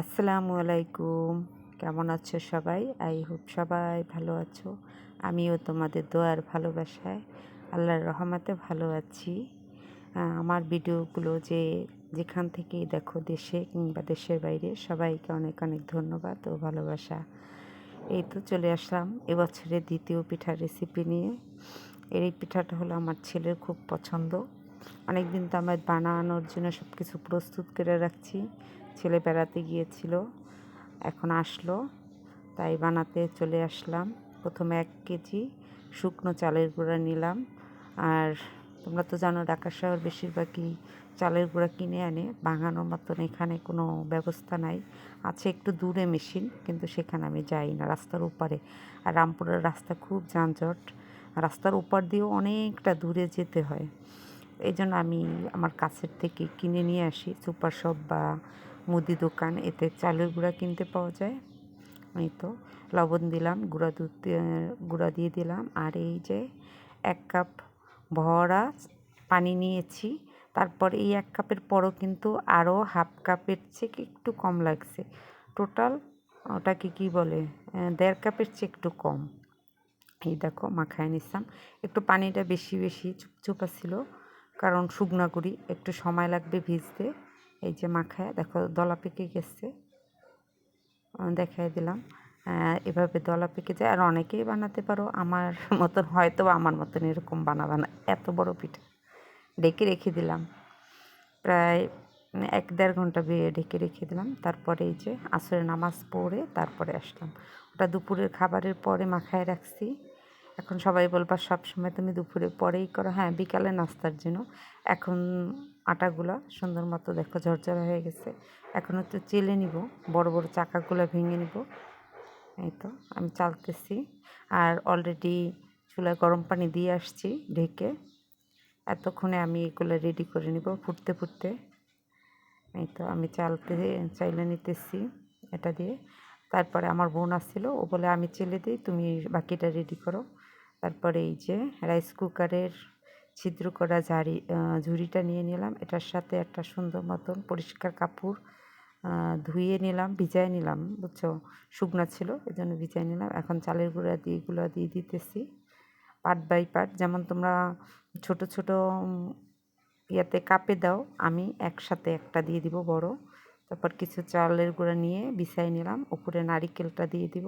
আসসালামু আলাইকুম। কেমন আছো সবাই? আই হোপ সবাই ভালো আছো। আমিও তোমাদের দোয়ার ভালোবাসায়, আল্লাহর রহমতে ভালো আছি। আমার ভিডিওগুলো যে যেখান থেকেই দেখো দেশে কিংবা দেশের বাইরে, সবাইকে অনেক অনেক ধন্যবাদ ও ভালোবাসা। এই তো চলে আসলাম এবছরের দ্বিতীয় পিঠার রেসিপি নিয়ে। এই পিঠাটা হলো আমার ছেলের খুব পছন্দ। অনেক দিন তো আমার বানানোর জন্য সব কিছু প্রস্তুত করে রাখছি। ছেলে বেড়াতে গিয়েছিল, এখন আসলো। তাই বানাতে চলে আসলাম। প্রথমে এক কেজি শুকনো চালের গুঁড়া নিলাম। আর তোমরা তো জানো, ঢাকা শহর বেশিরভাগই চালের গুঁড়া কিনে আনে। ভাঙানোর মতন এখানে কোনো ব্যবস্থা নাই। আছে একটু দূরে মেশিন, কিন্তু সেখানে আমি যাই না। রাস্তার ওপারে। আর রামপুরের রাস্তা খুব যানজট। রাস্তার ওপার দিয়েও অনেকটা দূরে যেতে হয়। এই জন্য আমি আমার কাছের থেকে কিনে নিয়ে আসি। সুপার শপ বা মুদি দোকান, এতে চালের গুঁড়া কিনতে পাওয়া যায়। এই তো, লবণ দিলাম, গুঁড়া দুধ গুঁড়া দিয়ে দিলাম। আর এই যে এক কাপ ভরা পানি নিয়েছি। তারপর এই এক কাপের পরও কিন্তু আরও হাফ কাপের চেয়ে একটু কম লাগছে। টোটাল ওটাকে কি বলে দেড় কাপের চেয়ে একটু কম। এই দেখো, মাখায় নিলাম একটু পানিটা বেশি বেশি চুপচুপা ছিল কারণ শুকনা করি, একটু সময় লাগবে ভিজতে। এই যে মাখায়, দেখো দলা পেকে গেছে। দেখাই দিলাম। এভাবে দলা পেকে যায়। আর অনেকেই বানাতে পারো। আমার মতন, হয়তো আমার মতন এরকম বানাবে না। এত বড় পিঠা। ডেকে রেখে দিলাম। প্রায় এক দেড় ঘণ্টা ঢেকে রেখে দিলাম। তারপরে এই যে আসরের নামাজ পড়ে তারপরে আসলাম। ওটা দুপুরের খাবারের পরে মাখায় রাখছি। এখন সবাই বলবা, সব সময় তুমি দুপুরের পরেই করো। হ্যাঁ বিকালে নাস্তার জন্য। এখন আটাগুলো সুন্দর মতো দেখো ঝরঝরা হয়ে গেছে। এখন একটু চেলে নিব, বড় বড় চাকাগুলো ভেঙে নিব। এই তো, আমি চালতেছি। আর অলরেডি চুলায় গরম পানি দিয়ে আসছি ঢেকে। এতক্ষণে আমি এগুলো রেডি করে নিব ফুটতে ফুটতে। এই তো, আমি চালতে, চাইলে নিতেছি এটা দিয়ে। তারপরে আমার বোন আসছিল, ও বলে, আমি চেলে দিই, তুমি বাকিটা রেডি করো। তারপরে এই যে রাইস কুকারের ছিদ্র করা ঝাড়ি ঝুড়িটা নিয়ে নিলাম। এটার সাথে একটা সুন্দর মতন পরিষ্কার কাপড় ধুয়ে নিলাম ভিজাই নিলাম, বুঝছ? শুকনা ছিল এই জন্য ভিজাই নিলাম। এখন চালের গুঁড়া দিয়ে এগুলো দিয়ে দিতেছি পার্ট বাই পার্ট যেমন তোমরা ছোট ছোট ইয়াতে কাপে দাও, আমি একসাথে একটা দিয়ে দিব বড়। তারপর কিছু চালের গুঁড়া নিয়ে বিছাই নিলাম উপরে নারিকেলটা দিয়ে দিব।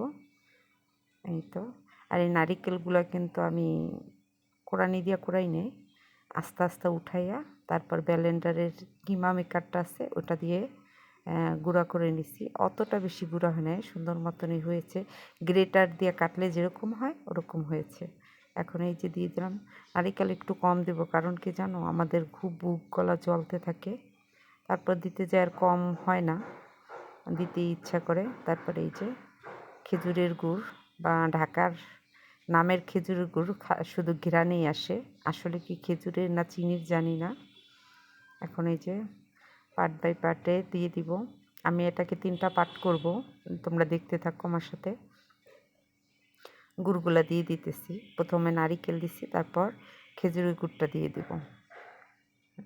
এই তো। আর এই নারিকেলগুলো কিন্তু আমি কোরানি দিয়া কোরাই নেই। আস্তে আস্তে উঠাইয়া তারপর ব্যালেন্ডারের কিমা মেকারটা আছে, ওটা দিয়ে গুঁড়া করে নিছি। অতটা বেশি গুঁড়া হয় নাই, সুন্দর মতনই হয়েছে। গ্রেটার দিয়ে কাটলে যেরকম হয়, ওরকম হয়েছে। এখন এই যে দিয়ে দিলাম। নারিকেল একটু কম দেব, কারণ কি জানো, আমাদের খুব বুক গলা জ্বলতে থাকে। তারপর দিতে যায় আর কম হয় না, দিতে ইচ্ছা করে। তারপরে এই যে খেজুরের গুড় বা ঢাকার নামের খেজুরের গুড় শুধু ঘিরানেই আসে। আসলে কি খেজুরের না চিনির জানি না। এখন এই যে পার্ট বাই পার্টে দিয়ে দিব। আমি এটাকে তিনটা পার্ট করব। তোমরা দেখতে থাকো আমার সাথে। গুড়গুলা দিয়ে দিতেছি। প্রথমে নারিকেল দিছি, তারপর খেজুরের গুড়টা দিয়ে দিব।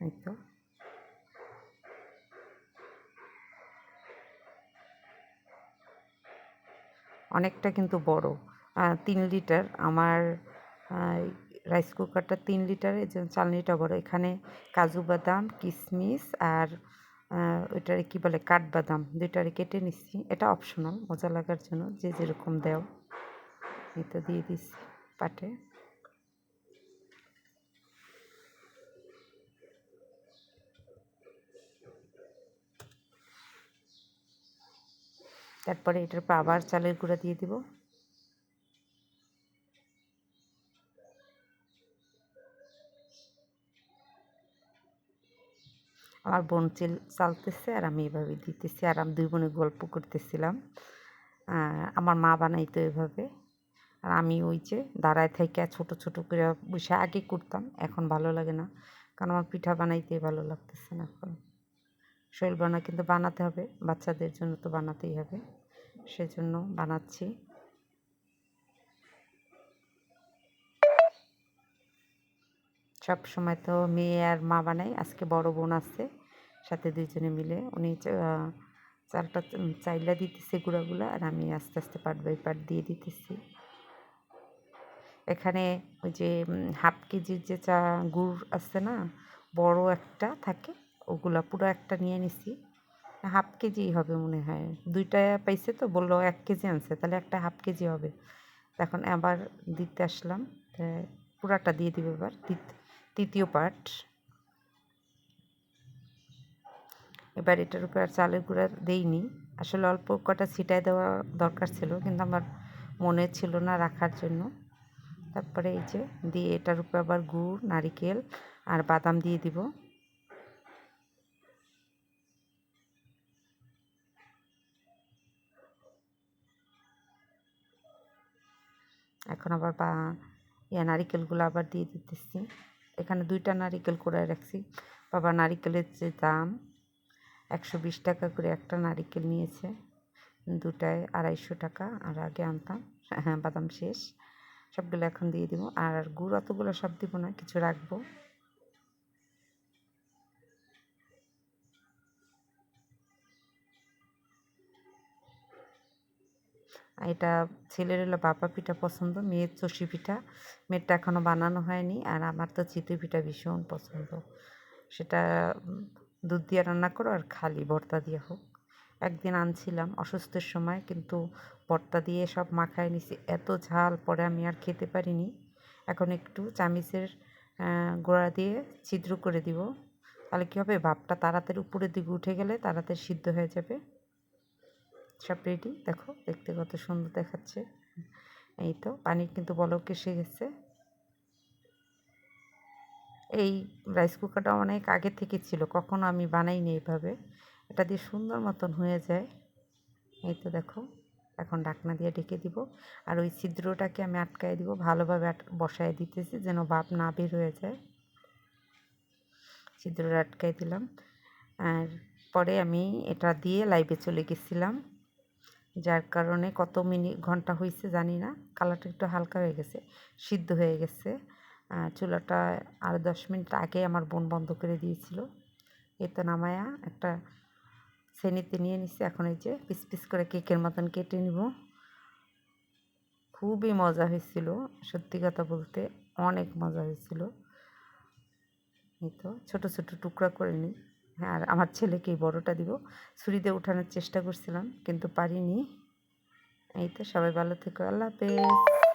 এই তো। অনেকটা কিন্তু বড়। তিন লিটার। আমার রাইস কুকারটা তিন লিটারের জন্য চালনিটা বড়। এখানে কাজু বাদাম কিশমিশ আর ওইটারে কি বলে, কাঠবাদাম দুইটারে কেটে নিচ্ছি। এটা অপশনাল মজা লাগার জন্য, যে যেরকম দেও। এই তো দিয়ে দিচ্ছি পাটে। তারপরে এটার আবার চালের গুঁড়া দিয়ে দিব। আমার বোন চেল চালতেছে আর আমি এভাবে দিতেছি আর আমি দুই বোনে গল্প করতেছিলাম। আমার মা বানাইতো এভাবে। আর আমি ওই যে দাঁড়ায় থেকে ছোট ছোট করে বসে আগে করতাম, এখন ভালো লাগে না। কারণ আমার পিঠা বানাইতে ভালো লাগতেছে না এখন। শৈল বানা কিন্তু বানাতে হবে, বাচ্চাদের জন্য তো বানাতেই হবে। সেজন্য বানাচ্ছি। সব সময় তো মেয়ে আর মা বানাই, আজকে বড় বোন আছে, সাথে দুইজনে মিলে। উনি চালটা চাইলা দিতেছে গুঁড়াগুলো আর আমি আস্তে আস্তে পাট বাই পাট দিয়ে দিতেছি। এখানে ওই যে হাফ কেজির যে চা গুড় আছে না, বড় একটা থাকে, ওগুলা পুরো একটা নিয়ে নিছি। হাফ কেজি হবে মনে হয়। দুইটা পাইছে তো, বলল এক কেজি আনছে, তাহলে একটা হাফ কেজি হবে। এখন আবার দিতে আসলাম পুরাটা দিয়ে দিবে এবার তিত- তৃতীয় পার্ট এবার এটার উপর আর চালের গুঁড়া দেইনি। আসলে অল্প কটা ছিটায় দেওয়া দরকার ছিল, কিন্তু আমার মনে ছিল না রাখার জন্য। তারপরে এই যে দিয়ে এটার উপর আবার গুড়, নারিকেল আর বাদাম দিয়ে দিব। এখন আবার বা, ইয়া নারিকেলগুলো আবার দিয়ে দিতেছি। এখানে দুইটা নারিকেল করে রাখছি। বাবা নারিকেলের যে দাম, একশো বিশ টাকা করে একটা নারিকেল নিয়েছে। দুটায় আড়াইশো টাকা, আর আগে আনতাম। হ্যাঁ বাদাম শেষ। সবগুলো এখন দিয়ে দিব। আর গুড় অতগুলো সব দিব না, কিছু রাখব। এটা ছেলের হলো বাপা পিঠা পছন্দ, মেয়ের চষি পিঠা। মেয়েরটা এখনও বানানো হয়নি আর আমার তো চিতই পিঠা ভীষণ পছন্দ। সেটা দুধ দিয়ে রান্না করো আর খালি ভর্তা দিয়ে হোক। একদিন আনছিলাম অসুস্থের সময় কিন্তু ভর্তা দিয়ে সব মাখায় নিছি। এত ঝাল, পরে আমি আর খেতে পারিনি। এখন একটু চামিচের গোড়া দিয়ে ছিদ্র করে দিব। তাহলে কী হবে? ভাপটা তাড়াতাড়ি উপরের দিকে উঠে গেলে তাড়াতাড়ি সিদ্ধ হয়ে যাবে। সব রেডি দেখো, দেখতে কত সুন্দর দেখাচ্ছে। এই তো পানি কিন্তু বলক এসে গেছে। এই রাইস কুকারটা অনেক আগে থেকে ছিল, কখনো আমি বানাইনি এইভাবে এটা দিয়ে সুন্দর মতন হয়ে যায়। এই তো, দেখো, এখন ঢাকনা দিয়ে ঢেকে দিব। আর ওই ছিদ্রটাকে আমি আটকায় দিব, ভালোভাবে বসায় দিতেছি, যেন ভাপ না বের হয়ে যায়। ছিদ্রটা আটকায় দিলাম। আর পরে আমি এটা দিয়ে লাইভে চলে গেছিলাম। যার কারণে কত মিনিট, ঘণ্টা হয়েছে জানি না। কালারটা একটু হালকা হয়ে গেছে, সিদ্ধ হয়ে গেছে। চুলাটা আর দশ মিনিট আগে আমার বোন বন্ধ করে দিয়েছিল। এই তো নামায়া একটা শ্রেণীতে নিয়ে নিছি। এখন এই যে পিস পিস করে কেকের মতন কেটে নিব। খুবই মজা হয়েছিল, সত্যি কথা বলতে অনেক মজা হয়েছিল। এই তো, ছোটো ছোটো টুকরা করে নিই। আর আমার ছেলেকে বড়টা দিব। ছুরিতে উঠানোর চেষ্টা করছিলাম, কিন্তু পারিনি। এই তো সবাই ভালো থেকো। আল্লাহ হাফেজ।